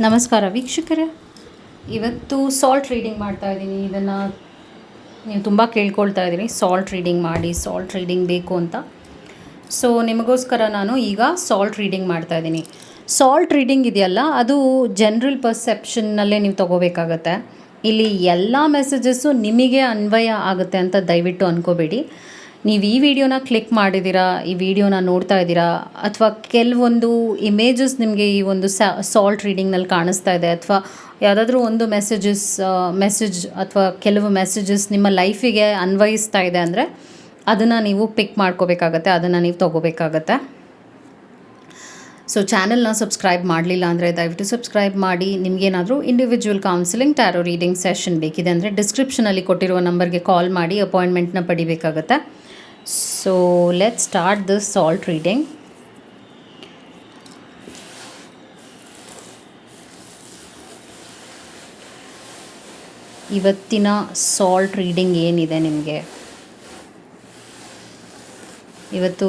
ನಮಸ್ಕಾರ ವೀಕ್ಷಕರೇ. ಇವತ್ತು ಸಾಲ್ಟ್ ರೀಡಿಂಗ್ ಮಾಡ್ತಾ ಇದ್ದೀನಿ. ಇದನ್ನು ನೀವು ತುಂಬ ಕೇಳ್ಕೊಳ್ತಾ ಇದ್ದೀನಿ ಸಾಲ್ಟ್ ರೀಡಿಂಗ್ ಮಾಡಿ ಸಾಲ್ಟ್ ರೀಡಿಂಗ್ ಬೇಕು ಅಂತ. ಸೊ ನಿಮಗೋಸ್ಕರ ನಾನು ಈಗ ಸಾಲ್ಟ್ ರೀಡಿಂಗ್ ಮಾಡ್ತಾ ಇದ್ದೀನಿ. ಸಾಲ್ಟ್ ರೀಡಿಂಗ್ ಇದೆಯಲ್ಲ, ಅದು ಜನರಲ್ ಪರ್ಸೆಪ್ಷನ್ನಲ್ಲೇ ನೀವು ತೊಗೋಬೇಕಾಗತ್ತೆ. ಇಲ್ಲಿ ಎಲ್ಲ ಮೆಸೇಜಸ್ಸು ನಿಮಗೆ ಅನ್ವಯ ಆಗುತ್ತೆ ಅಂತ ದಯವಿಟ್ಟು ಅನ್ಕೋಬೇಡಿ. ನೀವು ಈ ವಿಡಿಯೋನ ಕ್ಲಿಕ್ ಮಾಡಿದ್ದೀರಾ ಈ ವಿಡಿಯೋನ ನೋಡ್ತಾ ಇದ್ದೀರಾ ಅಥವಾ ಕೆಲವೊಂದು ಇಮೇಜಸ್ ನಿಮಗೆ ಈ ಒಂದು ಸಾಲ್ಟ್ ರೀಡಿಂಗ್ನಲ್ಲಿ ಕಾಣಿಸ್ತಾ ಇದೆ, ಅಥವಾ ಯಾವುದಾದ್ರೂ ಒಂದು ಮೆಸೇಜಸ್ ಮೆಸೇಜ್ ಅಥವಾ ಕೆಲವು ಮೆಸೇಜಸ್ ನಿಮ್ಮ ಲೈಫಿಗೆ ಅನ್ವಯಿಸ್ತಾ ಇದೆ ಅಂದರೆ ಅದನ್ನು ನೀವು ಪಿಕ್ ಮಾಡ್ಕೋಬೇಕಾಗತ್ತೆ, ಅದನ್ನು ನೀವು ತೊಗೋಬೇಕಾಗತ್ತೆ. ಸೊ ಚಾನೆಲ್ನ ಸಬ್ಸ್ಕ್ರೈಬ್ ಮಾಡಲಿಲ್ಲ ಅಂದರೆ ದಯವಿಟ್ಟು ಸಬ್ಸ್ಕ್ರೈಬ್ ಮಾಡಿ ನಿಮಗೇನಾದರೂ individual counselling tarot reading session ಬೇಕಿದೆ ಅಂದರೆ ಡಿಸ್ಕ್ರಿಪ್ಷನಲ್ಲಿ ಕೊಟ್ಟಿರುವ ನಂಬರ್ಗೆ ಕಾಲ್ ಮಾಡಿ ಅಪಾಯಿಂಟ್ಮೆಂಟ್ನ ಪಡಿಬೇಕಾಗತ್ತೆ. So let's start this salt reading. ಇವತ್ತಿನ ಸಾಲ್ಟ್ ರೀಡಿಂಗ್ ಏನಿದೆ ನಿಮಗೆ? ಇವತ್ತು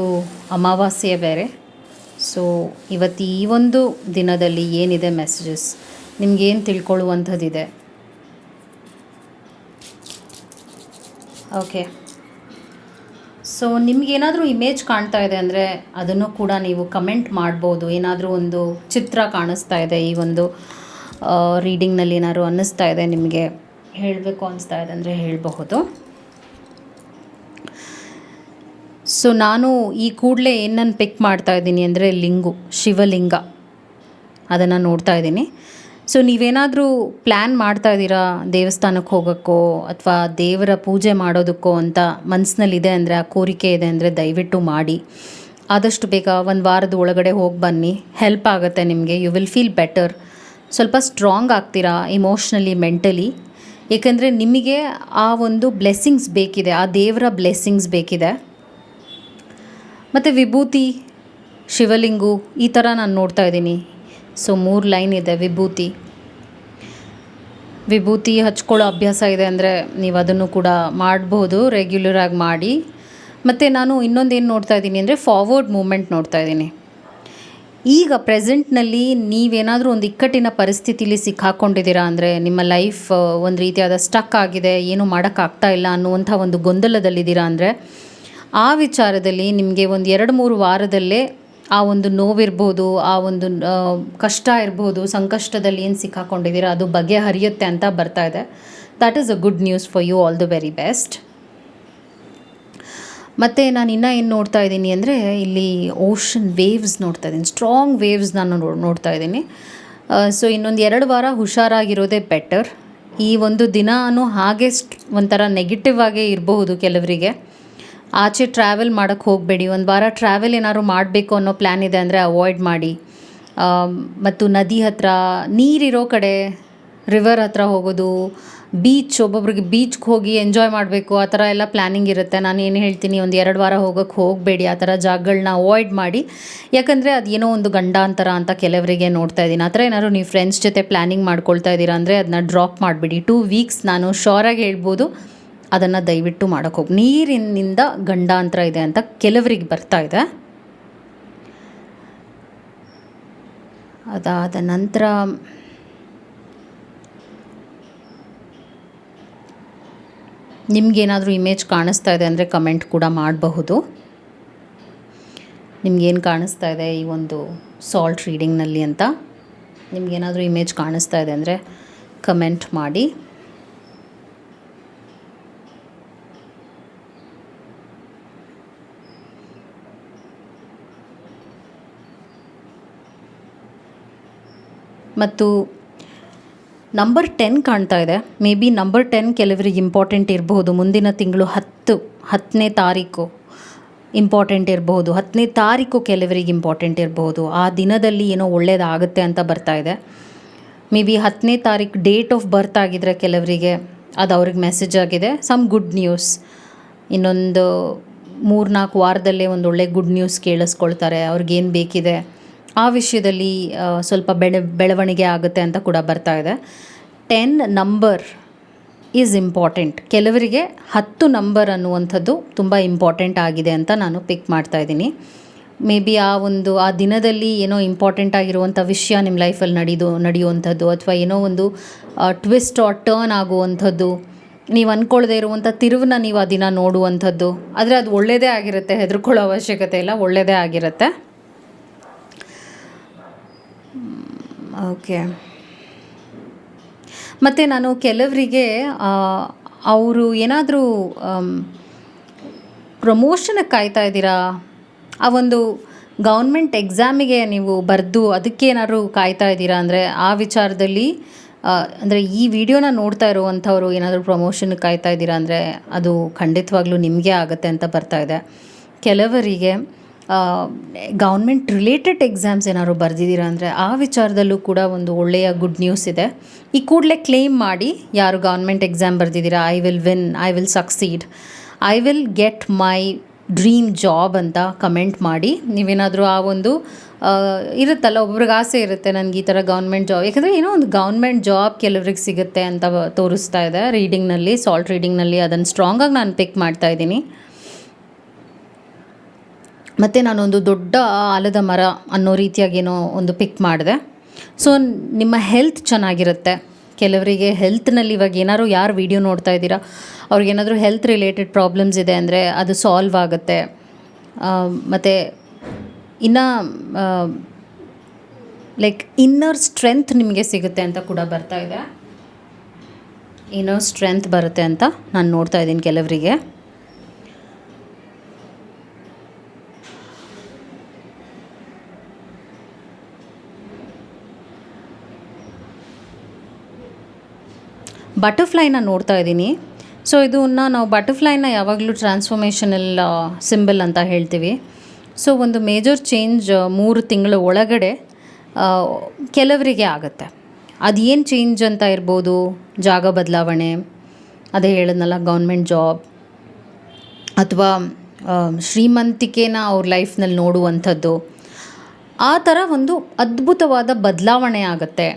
ಅಮಾವಾಸ್ಯೆ ಬೇರೆ. ಸೊ ಇವತ್ತು ಈ ಒಂದು ದಿನದಲ್ಲಿ ಏನಿದೆ ಮೆಸೇಜಸ್ ನಿಮ್ಗೇನು ತಿಳ್ಕೊಳ್ಳುವಂಥದ್ದಿದೆ? ಓಕೆ ಸೊ ನಿಮಗೇನಾದರೂ ಇಮೇಜ್ ಕಾಣ್ತಾ ಇದೆ ಅಂದರೆ ಅದನ್ನು ಕೂಡ ನೀವು ಕಮೆಂಟ್ ಮಾಡ್ಬೋದು. ಏನಾದರೂ ಒಂದು ಚಿತ್ರ ಕಾಣಿಸ್ತಾ ಇದೆ, ಈ ಒಂದು ರೀಡಿಂಗ್ನಲ್ಲಿ ಏನಾದ್ರು ಅನ್ನಿಸ್ತಾ ಇದೆ ನಿಮಗೆ ಹೇಳಬೇಕು ಅನಿಸ್ತಾ ಇದೆ ಅಂದರೆ ಹೇಳಬಹುದು. ಸೊ ನಾನು ಈ ಕೂಡಲೇ ಏನನ್ನು ಪಿಕ್ ಮಾಡ್ತಾ ಇದ್ದೀನಿ ಅಂದರೆ ಲಿಂಗು, ಶಿವಲಿಂಗ. ಅದನ್ನು ನೋಡ್ತಾ ಇದ್ದೀನಿ. ಸೊ ನೀವೇನಾದರೂ ಪ್ಲ್ಯಾನ್ ಮಾಡ್ತಾ ಇದ್ದೀರಾ ದೇವಸ್ಥಾನಕ್ಕೆ ಹೋಗೋಕ್ಕೋ ಅಥವಾ ದೇವರ ಪೂಜೆ ಮಾಡೋದಕ್ಕೋ ಅಂತ ಮನಸ್ಸಿನಲ್ಲಿದೆ ಅಂದರೆ, ಆ ಕೋರಿಕೆ ಇದೆ ಅಂದರೆ ದಯವಿಟ್ಟು ಮಾಡಿ. ಆದಷ್ಟು ಬೇಗ ಒಂದು ವಾರದ ಒಳಗಡೆ ಹೋಗಿ ಬನ್ನಿ. ಹೆಲ್ಪ್ ಆಗುತ್ತೆ ನಿಮಗೆ. ಯು ವಿಲ್ ಫೀಲ್ ಬೆಟರ್ ಸ್ವಲ್ಪ ಸ್ಟ್ರಾಂಗ್ ಆಗ್ತೀರಾ ಇಮೋಷ್ನಲಿ ಮೆಂಟಲಿ ಏಕೆಂದರೆ ನಿಮಗೆ ಆ ಒಂದು ಬ್ಲೆಸ್ಸಿಂಗ್ಸ್ ಬೇಕಿದೆ. ಆ ದೇವರ ಬ್ಲೆಸ್ಸಿಂಗ್ಸ್ ಬೇಕಿದೆ. ಮತ್ತು ವಿಭೂತಿ, ಶಿವಲಿಂಗು ಈ ಥರ ನಾನು ನೋಡ್ತಾ ಇದ್ದೀನಿ. ಸೊ ಮೂರು ಲೈನ್ ಇದೆ ವಿಭೂತಿ. ವಿಭೂತಿ ಹಚ್ಕೊಳ್ಳೋ ಅಭ್ಯಾಸ ಇದೆ ಅಂದರೆ ನೀವು ಅದನ್ನು ಕೂಡ ಮಾಡ್ಬೋದು ರೆಗ್ಯುಲರಾಗಿ ಮಾಡಿ. ಮತ್ತು ನಾನು ಇನ್ನೊಂದೇನು ನೋಡ್ತಾ ಇದ್ದೀನಿ ಅಂದರೆ ಫಾರ್ವರ್ಡ್ ಮೂಮೆಂಟ್ ನೋಡ್ತಾ ಇದ್ದೀನಿ. ಈಗ ಪ್ರೆಸೆಂಟ್ನಲ್ಲಿ ನೀವೇನಾದರೂ ಒಂದು ಇಕ್ಕಟ್ಟಿನ ಪರಿಸ್ಥಿತಿಲಿ ಸಿಕ್ಕಾಕೊಂಡಿದ್ದೀರಾ ಅಂದರೆ ನಿಮ್ಮ ಲೈಫ್ ಒಂದು ರೀತಿಯಾದ ಸ್ಟಕ್ ಆಗಿದೆ, ಏನು ಮಾಡೋಕ್ಕಾಗ್ತಾ ಇಲ್ಲ ಅನ್ನುವಂಥ ಒಂದು ಗೊಂದಲದಲ್ಲಿದ್ದೀರಾ ಅಂದರೆ ಆ ವಿಚಾರದಲ್ಲಿ ನಿಮಗೆ ಒಂದು ಎರಡು ಮೂರು ವಾರದಲ್ಲೇ ಆ ಒಂದು ನೋವಿರ್ಬೋದು, ಆ ಒಂದು ಕಷ್ಟ ಇರ್ಬೋದು, ಸಂಕಷ್ಟದಲ್ಲಿ ಏನು ಸಿಕ್ಕಾಕೊಂಡಿದ್ದೀರಾ, ಅದು ಬಗೆಹರಿಯುತ್ತೆ ಅಂತ ಬರ್ತಾ ಇದೆ. That is a good news for you all the very best ಮತ್ತು ನಾನು ಇನ್ನೂ ಏನು ನೋಡ್ತಾ ಇದ್ದೀನಿ ಅಂದರೆ, ಇಲ್ಲಿ ಓಷನ್ ವೇವ್ಸ್ ನೋಡ್ತಾ ಇದ್ದೀನಿ. ಸ್ಟ್ರಾಂಗ್ ವೇವ್ಸ್ ನಾನು ನೋಡ್ತಾ ಇದ್ದೀನಿ. ಸೊ ಇನ್ನೊಂದು ಎರಡು ವಾರ ಹುಷಾರಾಗಿರೋದೇ ಬೆಟರ್ ಈ ಒಂದು ದಿನಾನು ಹಾಗೆ ಸ್ಟ್, ಒಂಥರ ನೆಗೆಟಿವ್ ಆಗೇ ಇರಬಹುದು ಕೆಲವರಿಗೆ. ಆಚೆ ಟ್ರಾವೆಲ್ ಮಾಡೋಕ್ಕೆ ಹೋಗಬೇಡಿ. ಒಂದು ವಾರ ಟ್ರಾವೆಲ್ ಏನಾದ್ರು ಮಾಡಬೇಕು ಅನ್ನೋ ಪ್ಲ್ಯಾನ್ ಇದೆ ಅಂದರೆ ಅವಾಯ್ಡ್ ಮಾಡಿ. ಮತ್ತು ನದಿ ಹತ್ತಿರ ನೀರಿರೋ ಕಡೆ ರಿವರ್ ಹತ್ರ ಹೋಗೋದು ಬೀಚ್ ಒಬ್ಬೊಬ್ರಿಗೆ ಬೀಚ್ಗೆ ಹೋಗಿ ಎಂಜಾಯ್ ಮಾಡಬೇಕು, ಆ ಥರ ಎಲ್ಲ ಪ್ಲ್ಯಾನಿಂಗ್ ಇರುತ್ತೆ. ನಾನು ಏನು ಹೇಳ್ತೀನಿ, ಒಂದು ಎರಡು ವಾರ ಹೋಗೋಕ್ಕೆ ಹೋಗಬೇಡಿ. ಆ ಥರ ಜಾಗಗಳನ್ನ ಅವಾಯ್ಡ್ ಮಾಡಿ. ಯಾಕಂದರೆ ಅದು ಏನೋ ಒಂದು ಗಂಡಾಂತರ ಅಂತ ಕೆಲವರಿಗೆ ನೋಡ್ತಾ ಇದ್ದೀನಿ. ಆ ಥರ ಏನಾದ್ರು ನೀವು ಫ್ರೆಂಡ್ಸ್ ಜೊತೆ ಪ್ಲ್ಯಾನಿಂಗ್ ಮಾಡ್ಕೊಳ್ತಾ ಇದ್ದೀರಾ ಅಂದರೆ ಅದನ್ನ ಡ್ರಾಪ್ ಮಾಡಿಬಿಡಿ. ಟೂ ವೀಕ್ಸ್ ನಾನು ಶೋರಾಗಿ ಹೇಳ್ಬೋದು. ಅದನ್ನು ದಯವಿಟ್ಟು ಮಾಡೋಕ್ಕೆ ಹೋಗಿ. ನೀರಿನಿಂದ ಗಂಡಾಂತರ ಇದೆ ಅಂತ ಕೆಲವರಿಗೆ ಬರ್ತಾ ಇದೆ. ಅದಾದ ನಂತರ ನಿಮಗೇನಾದರೂ ಇಮೇಜ್ ಕಾಣಿಸ್ತಾ ಇದೆ ಅಂದರೆ ಕಮೆಂಟ್ ಕೂಡ ಮಾಡಬಹುದು. ನಿಮ್ಗೇನು ಕಾಣಿಸ್ತಾ ಇದೆ ಈ ಒಂದು ಸಾಲ್ಟ್ ರೀಡಿಂಗ್ನಲ್ಲಿ ಅಂತ? ನಿಮಗೇನಾದರೂ ಇಮೇಜ್ ಕಾಣಿಸ್ತಾ ಇದೆ ಅಂದರೆ ಕಮೆಂಟ್ ಮಾಡಿ. ಮತ್ತು ನಂಬರ್ ಟೆನ್ ಕಾಣ್ತಾ ಇದೆ. ಮೇ ಬಿ ನಂಬರ್ ಟೆನ್ ಕೆಲವರಿಗೆ ಇಂಪಾರ್ಟೆಂಟ್ ಇರಬಹುದು. ಮುಂದಿನ ತಿಂಗಳು ಹತ್ತು, ಹತ್ತನೇ ತಾರೀಕು ಇಂಪಾರ್ಟೆಂಟ್ ಇರಬಹುದು. ಹತ್ತನೇ ತಾರೀಕು ಕೆಲವರಿಗೆ ಇಂಪಾರ್ಟೆಂಟ್ ಇರಬಹುದು. ಆ ದಿನದಲ್ಲಿ ಏನೋ ಒಳ್ಳೆಯದಾಗುತ್ತೆ ಅಂತ ಬರ್ತಾ ಇದೆ. ಮೇ ಬಿ ಹತ್ತನೇ ತಾರೀಕು ಡೇಟ್ ಆಫ್ ಬರ್ತ್ ಆಗಿದ್ರೆ ಕೆಲವರಿಗೆ ಅದು ಅವ್ರಿಗೆ ಮೆಸೇಜ್ ಆಗಿದೆ. ಸಮ್ ಗುಡ್ ನ್ಯೂಸ್ ಇನ್ನೊಂದು ಮೂರು ನಾಲ್ಕು ವಾರದಲ್ಲೇ ಒಂದು ಒಳ್ಳೆ ಗುಡ್ ನ್ಯೂಸ್ ಕೇಳಿಸ್ಕೊಳ್ತಾರೆ. ಅವ್ರಿಗೇನು ಬೇಕಿದೆ? ಆ ವಿಷಯದಲ್ಲಿ ಸ್ವಲ್ಪ ಬೆಳೆ, ಬೆಳವಣಿಗೆ ಆಗುತ್ತೆ ಅಂತ ಕೂಡ ಬರ್ತಾ ಇದೆ. ಟೆನ್ ನಂಬರ್ ಈಸ್ ಇಂಪಾರ್ಟೆಂಟ್ ಕೆಲವರಿಗೆ ಹತ್ತು ನಂಬರ್ ಅನ್ನುವಂಥದ್ದು ತುಂಬ ಇಂಪಾರ್ಟೆಂಟ್ ಆಗಿದೆ ಅಂತ ನಾನು ಪಿಕ್ ಮಾಡ್ತಾ ಇದ್ದೀನಿ. ಮೇ ಬಿ ಆ ಒಂದು, ಆ ದಿನದಲ್ಲಿ ಏನೋ ಇಂಪಾರ್ಟೆಂಟ್ ಆಗಿರುವಂಥ ವಿಷಯ ನಿಮ್ಮ ಲೈಫಲ್ಲಿ ನಡೆದು, ನಡೆಯುವಂಥದ್ದು ಅಥವಾ ಏನೋ ಒಂದು ಟ್ವಿಸ್ಟ್ ಆರ್ ಟರ್ನ್ ಆಗುವಂಥದ್ದು, ನೀವು ಅಂದ್ಕೊಳ್ಳದೆ ಇರುವಂಥ ತಿರುವನ್ನ ನೀವು ಆ ದಿನ ನೋಡುವಂಥದ್ದು, ಆದರೆ ಅದು ಒಳ್ಳೆಯದೇ ಆಗಿರುತ್ತೆ, ಹೆದರ್ಕೊಳ್ಳೋ ಅವಶ್ಯಕತೆ ಇಲ್ಲ ಒಳ್ಳೆಯದೇ ಆಗಿರುತ್ತೆ. ಓಕೆ. ಮತ್ತು ನಾನು ಕೆಲವರಿಗೆ ಅವರು ಏನಾದರೂ ಪ್ರಮೋಷನ್ಗೆ ಕಾಯ್ತಾ ಇದ್ದೀರಾ? ಆ ಒಂದು ಗೌರ್ಮೆಂಟ್ ಎಕ್ಸಾಮಿಗೆ ನೀವು ಬರೆದು ಅದಕ್ಕೆ ಏನಾದ್ರು ಕಾಯ್ತಾ ಇದ್ದೀರಾ? ಅಂದರೆ ಆ ವಿಚಾರದಲ್ಲಿ ಅಂದರೆ ಈ ವಿಡಿಯೋನ ನೋಡ್ತಾ ಇರುವಂಥವ್ರು ಏನಾದರೂ ಪ್ರಮೋಷನ್ಗೆ ಕಾಯ್ತಾ ಇದ್ದೀರಾ? ಅಂದರೆ ಅದು ಖಂಡಿತವಾಗ್ಲೂ ನಿಮಗೆ ಆಗುತ್ತೆ ಅಂತ ಬರ್ತಾ ಇದೆ. ಕೆಲವರಿಗೆ ಗೌರ್ಮೆಂಟ್ ರಿಲೇಟೆಡ್ ಎಕ್ಸಾಮ್ಸ್ ಏನಾದ್ರು ಬರೆದಿದ್ದೀರಾ ಅಂದರೆ ಆ ವಿಚಾರದಲ್ಲೂ ಕೂಡ ಒಂದು ಒಳ್ಳೆಯ ಗುಡ್ ನ್ಯೂಸ್ ಇದೆ. ಈ ಕೂಡಲೇ ಕ್ಲೇಮ್ ಮಾಡಿ ಯಾರು government exam ಬರೆದಿದ್ದೀರಾ I will win I will succeed I will get my dream job ಅಂತ ಕಮೆಂಟ್ ಮಾಡಿ. ನೀವೇನಾದರೂ ಆ ಒಂದು ಇರುತ್ತಲ್ಲ, ಒಬ್ರಿಗೆ ಆಸೆ ಇರುತ್ತೆ ನನಗೆ ಈ ಥರ ಗೌರ್ಮೆಂಟ್ ಜಾಬ್ ಯಾಕಂದರೆ ಏನೋ ಒಂದು ಗೌರ್ಮೆಂಟ್ ಜಾಬ್ ಕೆಲವ್ರಿಗೆ ಸಿಗುತ್ತೆ ಅಂತ ತೋರಿಸ್ತಾ ಇದೆ ರೀಡಿಂಗ್ನಲ್ಲಿ ಸಾಲ್ಟ್ ರೀಡಿಂಗ್ನಲ್ಲಿ ಅದನ್ನು ಸ್ಟ್ರಾಂಗಾಗಿ ನಾನು ಪಿಕ್ ಮಾಡ್ತಾ ಇದ್ದೀನಿ. ಮತ್ತು ನಾನೊಂದು ದೊಡ್ಡ ಆಲದ ಮರ ಅನ್ನೋ ರೀತಿಯಾಗೇನೋ ಒಂದು ಪಿಕ್ ಮಾಡಿದೆ. ಸೊ ನಿಮ್ಮ ಹೆಲ್ತ್ ಚೆನ್ನಾಗಿರುತ್ತೆ. ಕೆಲವರಿಗೆ ಹೆಲ್ತ್ನಲ್ಲಿ ಇವಾಗ ಏನಾದ್ರು ಯಾರು ವಿಡಿಯೋ ನೋಡ್ತಾ ಇದ್ದೀರಾ? ಅವ್ರಿಗೇನಾದರೂ ಹೆಲ್ತ್ ರಿಲೇಟೆಡ್ ಪ್ರಾಬ್ಲಮ್ಸ್ ಇದೆ ಅಂದರೆ ಅದು ಸಾಲ್ವ್ ಆಗುತ್ತೆ. ಮತ್ತು ಇನ್ನು ಲೈಕ್ ಇನ್ನರ್ ಸ್ಟ್ರೆಂತ್ ನಿಮಗೆ ಸಿಗುತ್ತೆ ಅಂತ ಕೂಡ ಬರ್ತಾ ಇದೆ. ಇನ್ನರ್ ಸ್ಟ್ರೆಂತ್ ಬರುತ್ತೆ ಅಂತ ನಾನು ನೋಡ್ತಾ ಇದ್ದೀನಿ ಕೆಲವರಿಗೆ. ಬಟರ್ಫ್ಲೈನ ನೋಡ್ತಾ ಇದ್ದೀನಿ. ಸೊ ಇದನ್ನ ನಾವು ಬಟರ್ಫ್ಲೈನ ಯಾವಾಗಲೂ ಟ್ರಾನ್ಸ್ಫಾರ್ಮೇಷನಲ್ ಸಿಂಬಲ್ ಅಂತ ಹೇಳ್ತೀವಿ. ಸೊ ಒಂದು ಮೇಜರ್ ಚೇಂಜ್ ಮೂರು ತಿಂಗಳ ಒಳಗಡೆ ಕೆಲವರಿಗೆ ಆಗುತ್ತೆ. ಅದೇನು ಚೇಂಜ್ ಅಂತ ಇರ್ಬೋದು? ಜಾಗ ಬದಲಾವಣೆ, ಅದೇ ಹೇಳಿದ್ನಲ್ಲ ಗೌರ್ಮೆಂಟ್ ಜಾಬ್ ಅಥವಾ ಶ್ರೀಮಂತಿಕೆನ ಅವ್ರ ಲೈಫ್ನಲ್ಲಿ ನೋಡುವಂಥದ್ದು. ಆ ಥರ ಒಂದು ಅದ್ಭುತವಾದ ಬದಲಾವಣೆ ಆಗುತ್ತೆ.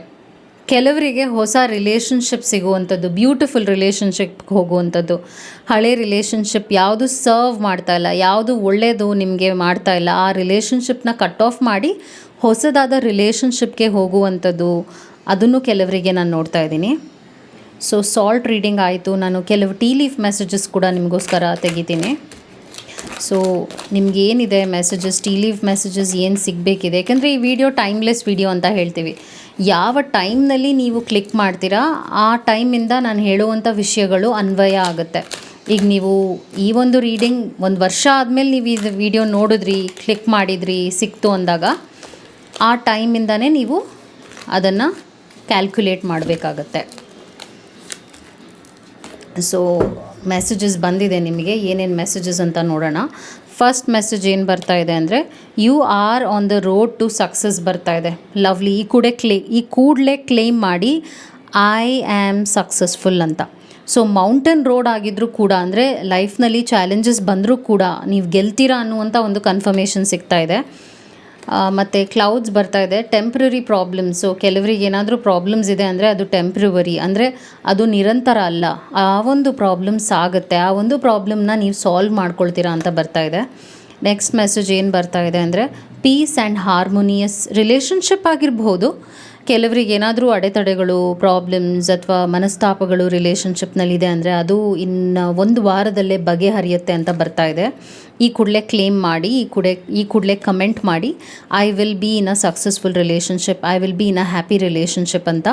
ಕೆಲವರಿಗೆ ಹೊಸ ರಿಲೇಷನ್ಶಿಪ್ ಸಿಗುವಂಥದ್ದು ಬ್ಯೂಟಿಫುಲ್ ರಿಲೇಷನ್ಶಿಪ್ ಹೋಗುವಂಥದ್ದು. ಹಳೆ ರಿಲೇಷನ್ಶಿಪ್ ಯಾವುದು ಸರ್ವ್ ಮಾಡ್ತಾ ಇಲ್ಲ, ಯಾವುದು ಒಳ್ಳೆಯದು ನಿಮಗೆ ಮಾಡ್ತಾ ಇಲ್ಲ, ಆ ರಿಲೇಷನ್ಶಿಪ್ನ ಕಟ್ ಆಫ್ ಮಾಡಿ ಹೊಸದಾದ ರಿಲೇಷನ್ಶಿಪ್ಗೆ ಹೋಗುವಂಥದ್ದು ಅದನ್ನು ಕೆಲವರಿಗೆ ನಾನು ನೋಡ್ತಾ ಇದ್ದೀನಿ. ಸೊ ಸಾಲ್ಟ್ ರೀಡಿಂಗ್ ಆಯಿತು. ನಾನು ಕೆಲವು ಟೀ ಲೀಫ್ ಮೆಸೇಜಸ್ ಕೂಡ ನಿಮಗೋಸ್ಕರ ತೆಗಿತೀನಿ. ಸೊ ನಿಮ್ಗೆ ಏನಿದೆ ಮೆಸೇಜಸ್ ಟೀ ಲೀವ್ ಮೆಸೇಜಸ್ ಏನು ಸಿಗಬೇಕಿದೆ? ಯಾಕಂದರೆ ಈ ವಿಡಿಯೋ ಟೈಮ್ಲೆಸ್ ವಿಡಿಯೋ ಅಂತ ಹೇಳ್ತೀವಿ. ಯಾವ ಟೈಮ್ನಲ್ಲಿ ನೀವು ಕ್ಲಿಕ್ ಮಾಡ್ತೀರಾ, ಆ ಟೈಮಿಂದ ನಾನು ಹೇಳುವಂಥ ವಿಷಯಗಳು ಅನ್ವಯ ಆಗುತ್ತೆ. ಈಗ ನೀವು ಈ ಒಂದು ರೀಡಿಂಗ್ ಒಂದು ವರ್ಷ ಆದಮೇಲೆ ನೀವು ಇದು ವಿಡಿಯೋ ನೋಡಿದ್ರಿ, ಕ್ಲಿಕ್ ಮಾಡಿದ್ರಿ, ಸಿಕ್ತು ಅಂದಾಗ ಆ ಟೈಮಿಂದನೇ ನೀವು ಅದನ್ನು ಕ್ಯಾಲ್ಕುಲೇಟ್ ಮಾಡಬೇಕಾಗತ್ತೆ. ಸೊ ಮೆಸೇಜಸ್ ಬಂದಿದೆ ನಿಮಗೆ, ಏನೇನು ಮೆಸೇಜಸ್ ಅಂತ ನೋಡೋಣ. ಫಸ್ಟ್ ಮೆಸೇಜ್ ಏನು ಬರ್ತಾ ಇದೆ ಅಂದರೆ you are on the road to success ಬರ್ತಾ ಇದೆ. ಲವ್ಲಿ ಈ ಕೂಡ ಕ್ಲೇ, ಈ ಕೂಡಲೇ ಕ್ಲೇಮ್ ಮಾಡಿ ಐ ಆ್ಯಮ್ ಸಕ್ಸಸ್ಫುಲ್ ಅಂತ. ಸೊ ಮೌಂಟೇನ್ ರೋಡ್ ಆಗಿದ್ರೂ ಕೂಡ ಅಂದರೆ ಲೈಫ್ನಲ್ಲಿ ಚಾಲೆಂಜಸ್ ಬಂದರೂ ಕೂಡ, ನೀವು ಗೆಲ್ತೀರಾ ಅನ್ನುವಂಥ ಒಂದು ಕನ್ಫರ್ಮೇಷನ್ ಸಿಗ್ತಾ ಇದೆ. ಮತ್ತು ಕ್ಲೌಡ್ಸ್ ಬರ್ತಾ ಇದೆ. ಟೆಂಪ್ರರಿ ಪ್ರಾಬ್ಲಮ್ಸು ಕೆಲವರಿಗೆ ಏನಾದರೂ ಪ್ರಾಬ್ಲಮ್ಸ್ ಇದೆ ಅಂದರೆ ಅದು ಟೆಂಪ್ರವರಿ ಅಂದರೆ ಅದು ನಿರಂತರ ಅಲ್ಲ. ಆ ಒಂದು ಪ್ರಾಬ್ಲಮ್ಸ್ ಆಗುತ್ತೆ. ಆ ಒಂದು ಪ್ರಾಬ್ಲಮ್ನ ನೀವು ಸಾಲ್ವ್ ಮಾಡ್ಕೊಳ್ತೀರಾ ಅಂತ ಬರ್ತಾ ಇದೆ. ನೆಕ್ಸ್ಟ್ ಮೆಸೇಜ್ ಏನು ಬರ್ತಾ ಇದೆ ಅಂದರೆ ಪೀಸ್ ಆ್ಯಂಡ್ ಹಾರ್ಮೋನಿಯಸ್ ರಿಲೇಷನ್ಶಿಪ್ ಆಗಿರ್ಬೋದು. ಕೆಲವರಿಗೆ ಏನಾದರೂ ಅಡೆತಡೆಗಳು ಪ್ರಾಬ್ಲಮ್ಸ್ ಅಥವಾ ಮನಸ್ತಾಪಗಳು ರಿಲೇಷನ್ಶಿಪ್ನಲ್ಲಿದೆ ಅಂದರೆ ಅದು ಇನ್ನು ಒಂದು ವಾರದಲ್ಲೇ ಬಗೆಹರಿಯುತ್ತೆ ಅಂತ ಬರ್ತಾ ಇದೆ. ಈ ಕೂಡಲೇ ಕ್ಲೇಮ್ ಮಾಡಿ, ಈ ಕೂಡಲೇ ಈ ಕೂಡಲೇ ಕಮೆಂಟ್ ಮಾಡಿ I will be in a successful relationship I will be in a happy relationship ಅಂತ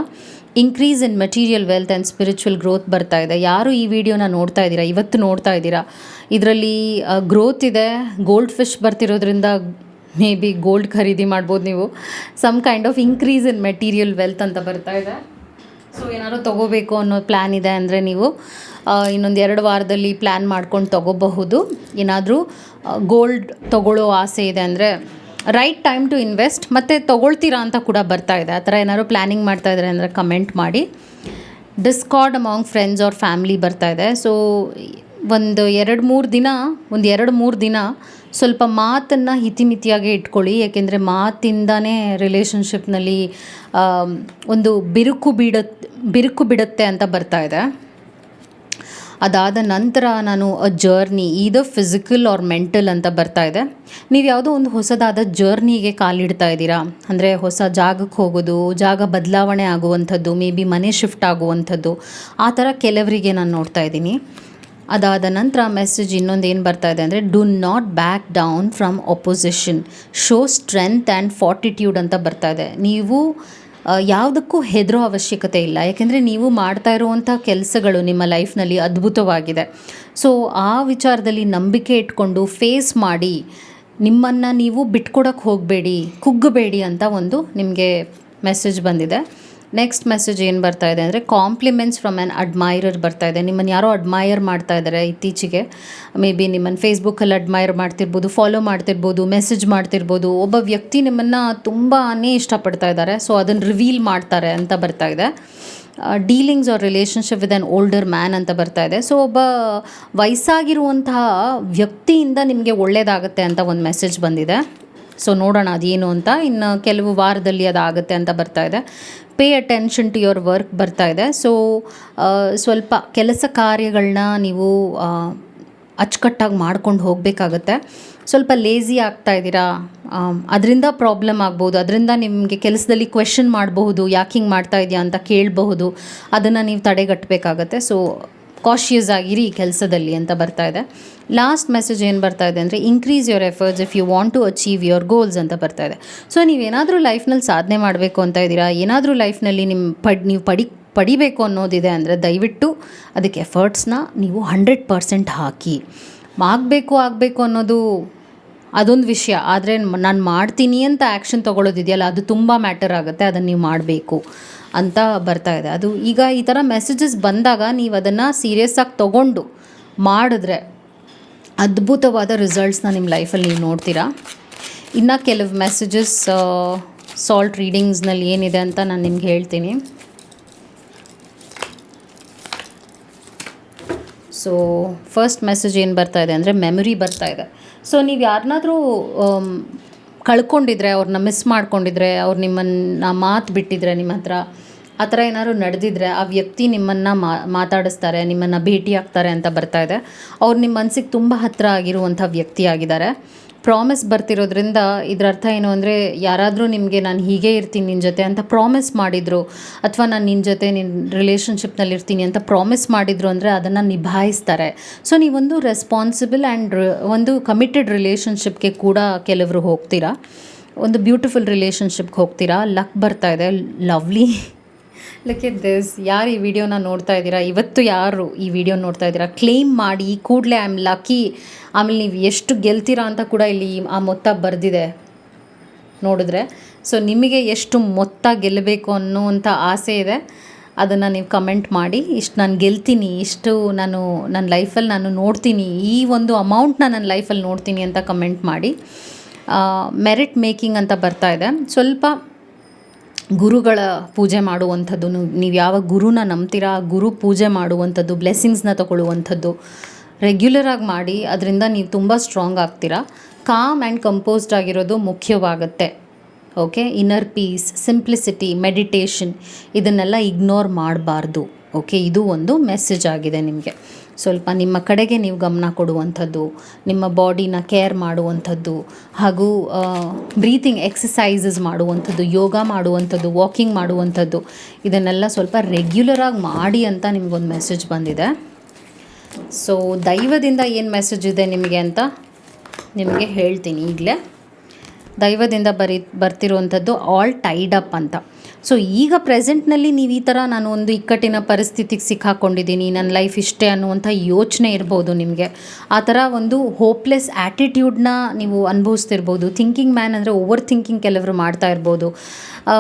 increase in material wealth and spiritual growth ಬರ್ತಾ ಇದೆ. ಯಾರು ಈ ವಿಡಿಯೋನ ನೋಡ್ತಾ ಇದ್ದೀರಾ? ಇವತ್ತು ನೋಡ್ತಾ ಇದ್ದೀರಾ? ಇದರಲ್ಲಿ ಗ್ರೋತ್ ಇದೆ ಗೋಲ್ಡ್ ಫಿಶ್ ಬರ್ತಿರೋದ್ರಿಂದ ಮೇ ಬಿ ಗೋಲ್ಡ್ ಖರೀದಿ ಮಾಡ್ಬೋದು ನೀವು. Some kind of increase in material wealth ಅಂತ ಬರ್ತಾ ಇದೆ. ಸೊ ಏನಾದ್ರು ತೊಗೋಬೇಕು ಅನ್ನೋ ಪ್ಲ್ಯಾನ್ ಇದೆ ಅಂದರೆ ನೀವು ಇನ್ನೊಂದು ಎರಡು ವಾರದಲ್ಲಿ ಪ್ಲ್ಯಾನ್ ಮಾಡ್ಕೊಂಡು ತೊಗೋಬಹುದು. ಏನಾದರೂ ಗೋಲ್ಡ್ ತೊಗೊಳ್ಳೋ ಆಸೆ ಇದೆ ಅಂದರೆ ರೈಟ್ ಟೈಮ್ ಟು ಇನ್ವೆಸ್ಟ್ ಮತ್ತು ತೊಗೊಳ್ತೀರಾ ಅಂತ ಕೂಡ ಬರ್ತಾ ಇದೆ. ಆ ಥರ ಏನಾದ್ರು ಪ್ಲ್ಯಾನಿಂಗ್ ಮಾಡ್ತಾ ಇದ್ದಾರೆ ಅಂದರೆ ಕಮೆಂಟ್ ಮಾಡಿ. ಡಿಸ್ಕಾರ್ಡ್ ಅಮಾಂಗ್ ಫ್ರೆಂಡ್ಸ್ ಅವ್ರ ಫ್ಯಾಮ್ಲಿ ಬರ್ತಾ ಇದೆ. ಸೊ ಒಂದು ಎರಡು ಮೂರು ದಿನ, ಒಂದು ಎರಡು ಮೂರು ದಿನ ಸ್ವಲ್ಪ ಮಾತನ್ನು ಹಿತಿಮಿತಿಯಾಗಿ ಇಟ್ಕೊಳ್ಳಿ ಏಕೆಂದರೆ ಮಾತಿಂದನೇ ರಿಲೇಷನ್ಶಿಪ್ನಲ್ಲಿ ಒಂದು ಬಿರುಕು ಬಿಡತ್ತೆ ಬಿರುಕು ಬಿಡುತ್ತೆ ಅಂತ ಬರ್ತಾ ಇದೆ. ಅದಾದ ನಂತರ ನಾನು ಅ journey either physical or mental ಅಂತ ಬರ್ತಾ ಇದೆ. ನೀವು ಯಾವುದೋ ಒಂದು ಹೊಸದಾದ ಜರ್ನಿಗೆ ಕಾಲಿಡ್ತಾ ಇದ್ದೀರಾ? ಅಂದರೆ ಹೊಸ ಜಾಗಕ್ಕೆ ಹೋಗೋದು, ಜಾಗ ಬದಲಾವಣೆ ಆಗುವಂಥದ್ದು ಮೇ ಬಿ ಮನೆ ಶಿಫ್ಟ್ ಆಗುವಂಥದ್ದು, ಆ ಥರ ಕೆಲವರಿಗೆ ನಾನು ನೋಡ್ತಾ ಇದ್ದೀನಿ. ಅದಾದ ನಂತರ ಮೆಸೇಜ್ ಇನ್ನೊಂದು ಏನು ಬರ್ತಾ ಇದೆ ಅಂದರೆ do not back down from opposition show strength and fortitude ಅಂತ ಬರ್ತಾ ಇದೆ. ನೀವು ಯಾವುದಕ್ಕೂ ಹೆದರೋ ಅವಶ್ಯಕತೆ ಇಲ್ಲ. ಯಾಕೆಂದರೆ ನೀವು ಮಾಡ್ತಾ ಇರುವಂಥ ಕೆಲಸಗಳು ನಿಮ್ಮ ಲೈಫ್ನಲ್ಲಿ ಅದ್ಭುತವಾಗಿದೆ. ಸೊ ಆ ವಿಚಾರದಲ್ಲಿ ನಂಬಿಕೆ ಇಟ್ಕೊಂಡು ಫೇಸ್ ಮಾಡಿ, ನಿಮ್ಮನ್ನು ನೀವು ಬಿಟ್ಕೊಡಕ್ಕೆ ಹೋಗಬೇಡಿ, ಕುಗ್ಗಬೇಡಿ ಅಂತ ಒಂದು ನಿಮಗೆ ಮೆಸೇಜ್ ಬಂದಿದೆ. ನೆಕ್ಸ್ಟ್ ಮೆಸೇಜ್ ಏನು ಬರ್ತಾ ಇದೆ ಅಂದರೆ ಕಾಂಪ್ಲಿಮೆಂಟ್ಸ್ ಫ್ರಮ್ ಆ್ಯನ್ ಅಡ್ಮೈರರ್ ಬರ್ತಾ ಇದೆ. ನಿಮ್ಮನ್ನು ಯಾರೋ ಅಡ್ಮೈರ್ ಮಾಡ್ತಾ ಇದ್ದಾರೆ ಇತ್ತೀಚೆಗೆ. ಮೇ ಬಿ ನಿಮ್ಮನ್ನು ಫೇಸ್ಬುಕ್ಕಲ್ಲಿ ಅಡ್ಮೈರ್ ಮಾಡ್ತಿರ್ಬೋದು ಫಾಲೋ ಮಾಡ್ತಿರ್ಬೋದು ಮೆಸೇಜ್ ಮಾಡ್ತಿರ್ಬೋದು. ಒಬ್ಬ ವ್ಯಕ್ತಿ ನಿಮ್ಮನ್ನು ತುಂಬಾ ಇಷ್ಟಪಡ್ತಾ ಇದ್ದಾರೆ ಸೊ ಅದನ್ನು ರಿವೀಲ್ ಮಾಡ್ತಾರೆ ಅಂತ ಬರ್ತಾ ಇದೆ. Dealings or relationship with an older man ಅಂತ ಬರ್ತಾ ಇದೆ. ಸೊ ಒಬ್ಬ ವಯಸ್ಸಾಗಿರುವಂತಹ ವ್ಯಕ್ತಿಯಿಂದ ನಿಮಗೆ ಒಳ್ಳೆಯದಾಗುತ್ತೆ ಅಂತ ಒಂದು ಮೆಸೇಜ್ ಬಂದಿದೆ. ಸೊ ನೋಡೋಣ ಅದೇನು ಅಂತ. ಇನ್ನು ಕೆಲವು ವಾರದಲ್ಲಿ ಅದಾಗುತ್ತೆ ಅಂತ ಬರ್ತಾ ಇದೆ. Pay attention to your work ಬರ್ತಾ ಇದೆ. ಸೊ ಸ್ವಲ್ಪ ಕೆಲಸ ಕಾರ್ಯಗಳನ್ನ ನೀವು ಅಚ್ಚುಕಟ್ಟಾಗಿ ಮಾಡ್ಕೊಂಡು ಹೋಗಬೇಕಾಗತ್ತೆ. ಸ್ವಲ್ಪ ಲೇಸಿ ಆಗ್ತಾ ಇದ್ದೀರಾ? ಅದರಿಂದ ಪ್ರಾಬ್ಲಮ್ ಆಗ್ಬೋದು. ಅದರಿಂದ ನಿಮಗೆ ಕೆಲಸದಲ್ಲಿ ಕ್ವೆಶನ್ ಮಾಡಬಹುದು. ಯಾಕೆ ಹಿಂಗೆ ಮಾಡ್ತಾ ಇದೆಯಾ ಅಂತ ಕೇಳಬಹುದು. ಅದನ್ನು ನೀವು ತಡೆಗಟ್ಟಬೇಕಾಗತ್ತೆ ಸೊ ಕಾಶಿಯಸ್ ಆಗಿರಿ ಕೆಲಸದಲ್ಲಿ ಅಂತ ಬರ್ತಾ ಇದೆ. ಲಾಸ್ಟ್ ಮೆಸೇಜ್ ಏನು ಬರ್ತಾ ಇದೆ ಅಂದರೆ increase your efforts if you want to achieve your goals ಅಂತ ಬರ್ತಾ ಇದೆ. ಸೊ ನೀವೇನಾದರೂ ಲೈಫ್ನಲ್ಲಿ ಸಾಧನೆ ಮಾಡಬೇಕು ಅಂತ ಇದ್ದೀರಾ? ಏನಾದರೂ ಲೈಫ್ನಲ್ಲಿ ನಿಮ್ಮ ಪಡ್, ನೀವು ಪಡಿ, ಪಡಿಬೇಕು ಅನ್ನೋದಿದೆ ಅಂದರೆ ದಯವಿಟ್ಟು ಅದಕ್ಕೆ ಎಫರ್ಟ್ಸ್ನ ನೀವು ಹಂಡ್ರೆಡ್ ಪರ್ಸೆಂಟ್ ಹಾಕಿ. ಆಗಬೇಕು ಆಗಬೇಕು ಅನ್ನೋದು ಅದೊಂದು ವಿಷಯ. ಆದರೆ ನಾನು ಮಾಡ್ತೀನಿ ಅಂತ ಆ್ಯಕ್ಷನ್ ತೊಗೊಳ್ಳೋದಿದೆಯಲ್ಲ ಅದು ತುಂಬ ಮ್ಯಾಟರ್ ಆಗುತ್ತೆ, ಅದನ್ನು ನೀವು ಮಾಡಬೇಕು. ಅಂತ ಬರ್ತಾ ಇದೆ. ಅದು ಈಗ ಈ ಥರ ಮೆಸೇಜಸ್ ಬಂದಾಗ ನೀವು ಅದನ್ನು ಸೀರಿಯಸ್ಸಾಗಿ ತೊಗೊಂಡು ಮಾಡಿದ್ರೆ ಅದ್ಭುತವಾದ ರಿಸಲ್ಟ್ಸ್ನ ನಿಮ್ಮ ಲೈಫಲ್ಲಿ ನೀವು ನೋಡ್ತೀರಾ? ಇನ್ನು ಕೆಲವು ಮೆಸೇಜಸ್ ಸಾಲ್ಟ್ ರೀಡಿಂಗ್ಸ್ನಲ್ಲಿ ಏನಿದೆ ಅಂತ ನಾನು ನಿಮ್ಗೆ ಹೇಳ್ತೀನಿ. ಸೊ ಫಸ್ಟ್ ಮೆಸೇಜ್ ಏನು ಬರ್ತಾ ಇದೆ ಅಂದರೆ ಮೆಮೊರಿ ಬರ್ತಾ ಇದೆ. ಸೊ ನೀವು ಯಾರನ್ನಾದರೂ ಕಳ್ಕೊಂಡಿದ್ರೆ ಅವ್ರನ್ನ ಮಿಸ್ ಮಾಡ್ಕೊಂಡಿದ್ರೆ ಅವ್ರು ನಿಮ್ಮನ್ನು ಮಾತು ಬಿಟ್ಟಿದ್ರೆ ನಿಮ್ಮ ಹತ್ರ ಆ ಥರ ಏನಾದ್ರು ನಡೆದಿದ್ರೆ ಆ ವ್ಯಕ್ತಿ ನಿಮ್ಮನ್ನು ಮಾತಾಡಿಸ್ತಾರೆ, ನಿಮ್ಮನ್ನು ಭೇಟಿ ಆಗ್ತಾರೆ ಅಂತ ಬರ್ತಾ ಇದೆ. ಅವ್ರು ನಿಮ್ಮ ಮನಸ್ಸಿಗೆ ತುಂಬ ಹತ್ತಿರ ಆಗಿರುವಂಥ ವ್ಯಕ್ತಿ ಆಗಿದ್ದಾರೆ. ಪ್ರಾಮಿಸ್ ಬರ್ತಿರೋದ್ರಿಂದ ಇದರ ಅರ್ಥ ಏನು ಅಂದರೆ, ಯಾರಾದರೂ ನಿಮಗೆ ನಾನು ಹೀಗೆ ಇರ್ತೀನಿ ನಿನ್ನ ಜೊತೆ ಅಂತ ಪ್ರಾಮಿಸ್ ಮಾಡಿದರು, ಅಥವಾ ನಾನು ನಿನ್ನ ಜೊತೆ ನಿನ್ನ ರಿಲೇಷನ್ಶಿಪ್ನಲ್ಲಿ ಇರ್ತೀನಿ ಅಂತ ಪ್ರಾಮಿಸ್ ಮಾಡಿದರು ಅಂದರೆ ಅದನ್ನು ನಿಭಾಯಿಸ್ತಾರೆ. ಸೊ ನೀವೊಂದು ರೆಸ್ಪಾನ್ಸಿಬಲ್ ಆ್ಯಂಡ್ ಒಂದು ಕಮಿಟೆಡ್ ರಿಲೇಷನ್ಶಿಪ್ಗೆ ಕೂಡ ಕೆಲವರು ಹೋಗ್ತೀರಾ? ಒಂದು ಬ್ಯೂಟಿಫುಲ್ ರಿಲೇಷನ್ಶಿಪ್ಗೆ ಹೋಗ್ತೀರಾ? ಲಕ್ ಬರ್ತಾ ಇದೆ, ಲವ್ಲಿ. ಲಕ್ ದಿಸ್ ಯಾರು ಈ ವಿಡಿಯೋನ ನೋಡ್ತಾ ಇದ್ದೀರಾ? ಇವತ್ತು ಯಾರು ಈ ವಿಡಿಯೋ ನೋಡ್ತಾ ಇದ್ದೀರಾ? ಕ್ಲೇಮ್ ಮಾಡಿ ಕೂಡಲೇ ಐ ಆಮ್ ಲಕ್ಕಿ ಆಮೇಲೆ ನೀವು ಎಷ್ಟು ಗೆಲ್ತೀರಾ ಅಂತ ಕೂಡ ಇಲ್ಲಿ ಆ ಮೊತ್ತ ಬರೆದಿದೆ. ನೋಡಿದ್ರೆ. ಸೊ ನಿಮಗೆ ಎಷ್ಟು ಮೊತ್ತ ಗೆಲ್ಲಬೇಕು ಅನ್ನುವಂಥ ಆಸೆ ಇದೆ. ಅದನ್ನು ನೀವು ಕಮೆಂಟ್ ಮಾಡಿ. ಇಷ್ಟು ನಾನು ಗೆಲ್ತೀನಿ, ಇಷ್ಟು ನಾನು ನನ್ನ ಲೈಫಲ್ಲಿ ನಾನು ನೋಡ್ತೀನಿ, ಈ ಒಂದು ಅಮೌಂಟ್ನ ನನ್ನ ಲೈಫಲ್ಲಿ ನೋಡ್ತೀನಿ ಅಂತ ಕಮೆಂಟ್ ಮಾಡಿ. ಮೆರಿಟ್ ಮೇಕಿಂಗ್ ಅಂತ ಬರ್ತಾ ಇದೆ. ಸ್ವಲ್ಪ ಗುರುಗಳ ಪೂಜೆ ಮಾಡುವಂಥದ್ದು, ನೀವು ಯಾವ ಗುರುನ ನಂಬ್ತೀರಾ, ಗುರು ಪೂಜೆ ಮಾಡುವಂಥದ್ದು ಬ್ಲೆಸ್ಸಿಂಗ್ಸ್ನ ತಗೊಳ್ಳುವಂಥದ್ದು ರೆಗ್ಯುಲರಾಗಿ ಮಾಡಿ, ಅದರಿಂದ ನೀವು ತುಂಬ ಸ್ಟ್ರಾಂಗ್ ಆಗ್ತೀರಾ. ಕಾಮ್ ಆ್ಯಂಡ್ ಕಂಪೋಸ್ಡ್ ಆಗಿರೋದು ಮುಖ್ಯವಾಗುತ್ತೆ. Okay inner peace simplicity meditation ಇದನ್ನೆಲ್ಲ ಇಗ್ನೋರ್ ಮಾಡಬಾರ್ದು. ಓಕೆ ಇದು ಒಂದು ಮೆಸೇಜ್ ಆಗಿದೆ ನಿಮಗೆ. ಸ್ವಲ್ಪ ನಿಮ್ಮ ಕಡೆಗೆ ನೀವು ಗಮನ ಕೊಡುವಂಥದ್ದು, ನಿಮ್ಮ ಬಾಡಿನ ಕೇರ್ ಮಾಡುವಂಥದ್ದು, ಹಾಗೂ ಬ್ರೀತಿಂಗ್ ಎಕ್ಸಸೈಸಸ್ ಮಾಡುವಂಥದ್ದು, ಯೋಗ ಮಾಡುವಂಥದ್ದು, ವಾಕಿಂಗ್ ಮಾಡುವಂಥದ್ದು, ಇದನ್ನೆಲ್ಲ ಸ್ವಲ್ಪ ರೆಗ್ಯುಲರಾಗಿ ಮಾಡಿ ಅಂತ ನಿಮಗೊಂದು ಮೆಸೇಜ್ ಬಂದಿದೆ. ಸೊ ದೈವದಿಂದ ಏನು ಮೆಸೇಜ್ ಇದೆ ನಿಮಗೆ ಅಂತ ನಿಮಗೆ ಹೇಳ್ತೀನಿ ಈಗಲೇ. ದೈವದಿಂದ ಬರಿ, ಬರ್ತಿರುವಂಥದ್ದು ಆಲ್ ಟೈಡ್ ಅಪ್ ಅಂತ. ಸೊ ಈಗ ಪ್ರೆಸೆಂಟ್ನಲ್ಲಿ ನೀವು ಈ ಥರ ನಾನು ಒಂದು ಇಕ್ಕಟ್ಟಿನ ಪರಿಸ್ಥಿತಿಗೆ ಸಿಕ್ಕಾಕೊಂಡಿದ್ದೀನಿ ನನ್ನ ಲೈಫ್ ಇಷ್ಟೇ ಅನ್ನುವಂಥ ಯೋಚನೆ ಇರ್ಬೋದು ನಿಮಗೆ. ಆ ಥರ ಒಂದು ಹೋಪ್ಲೆಸ್ ಆ್ಯಟಿಟ್ಯೂಡ್ನ ನೀವು ಅನುಭವಿಸ್ತಿರ್ಬೋದು. ಥಿಂಕಿಂಗ್ ಮ್ಯಾನ್ ಅಂದರೆ ಓವರ್ ಥಿಂಕಿಂಗ್ ಕೆಲವರು ಮಾಡ್ತಾ ಇರ್ಬೋದು.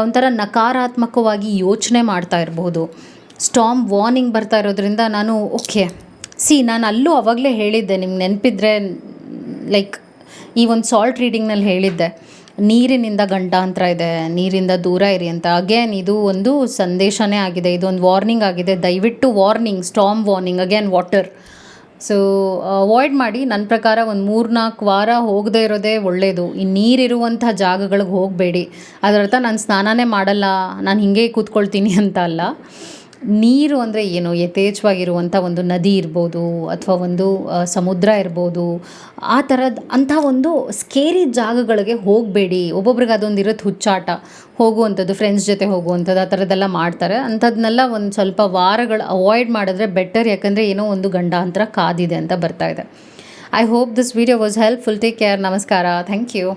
ಒಂಥರ ನಕಾರಾತ್ಮಕವಾಗಿ ಯೋಚನೆ ಮಾಡ್ತಾ ಇರ್ಬೋದು. ಸ್ಟಾಮ್ ವಾರ್ನಿಂಗ್ ಬರ್ತಾ ಇರೋದ್ರಿಂದ ನಾನು ಓಕೆ ಸಿ ನಾನು ಅಲ್ಲೂ ಅವಾಗಲೇ ಹೇಳಿದ್ದೆ ನಿಮ್ಗೆ ನೆನಪಿದ್ರೆ ಲೈಕ್ ಈ ಒಂದು ಸಾಲ್ಟ್ ರೀಡಿಂಗ್ನಲ್ಲಿ ಹೇಳಿದ್ದೆ. ನೀರಿನಿಂದ ಗಂಡಾಂತರ ಇದೆ, ನೀರಿಂದ ದೂರ ಇರಿ ಅಂತ. ಅಗೇನ್ ಇದು ಒಂದು ಸಂದೇಶನೇ ಆಗಿದೆ ಇದೊಂದು ವಾರ್ನಿಂಗ್ ಆಗಿದೆ. ದಯವಿಟ್ಟು warning storm warning again water so avoid ಮಾಡಿ ನನ್ನ ಪ್ರಕಾರ ಒಂದು ಮೂರು ನಾಲ್ಕು ವಾರ ಹೋಗದೇ ಇರೋದೇ ಒಳ್ಳೆಯದು ಈ ನೀರಿರುವಂಥ ಜಾಗಗಳಿಗೆ ಹೋಗಬೇಡಿ. ಅದರರ್ಥ ನಾನು ಸ್ನಾನನೇ ಮಾಡಲ್ಲ, ನಾನು ಹಿಂಗೆ ಕೂತ್ಕೊಳ್ತೀನಿ ಅಂತ ಅಲ್ಲ. ನೀರು ಅಂದರೆ ಏನು? ಯಥೇಚ್ಛವಾಗಿರುವಂಥ ಒಂದು ನದಿ ಇರ್ಬೋದು ಅಥವಾ ಒಂದು ಸಮುದ್ರ ಇರ್ಬೋದು. ಆ ಥರದ ಅಂಥ ಒಂದು ಸ್ಕೇರಿ ಜಾಗಗಳಿಗೆ ಹೋಗಬೇಡಿ. ಒಬ್ಬೊಬ್ರಿಗೆ ಅದೊಂದು ಇರುತ್ತೆ ಹುಚ್ಚಾಟ. ಹೋಗುವಂಥದ್ದು ಫ್ರೆಂಡ್ಸ್ ಜೊತೆ ಹೋಗುವಂಥದ್ದು, ಆ ಥರದ್ದೆಲ್ಲ ಮಾಡ್ತಾರೆ. ಅಂಥದ್ದನ್ನೆಲ್ಲ ಒಂದು ಸ್ವಲ್ಪ ವಾರಗಳು ಅವಾಯ್ಡ್ ಮಾಡಿದ್ರೆ ಬೆಟರ್ ಯಾಕಂದರೆ ಏನೋ ಒಂದು ಗಂಡಾಂತರ ಕಾದಿದೆ ಅಂತ ಬರ್ತಾ ಇದೆ. I hope this video was helpful take care ನಮಸ್ಕಾರ. Thank you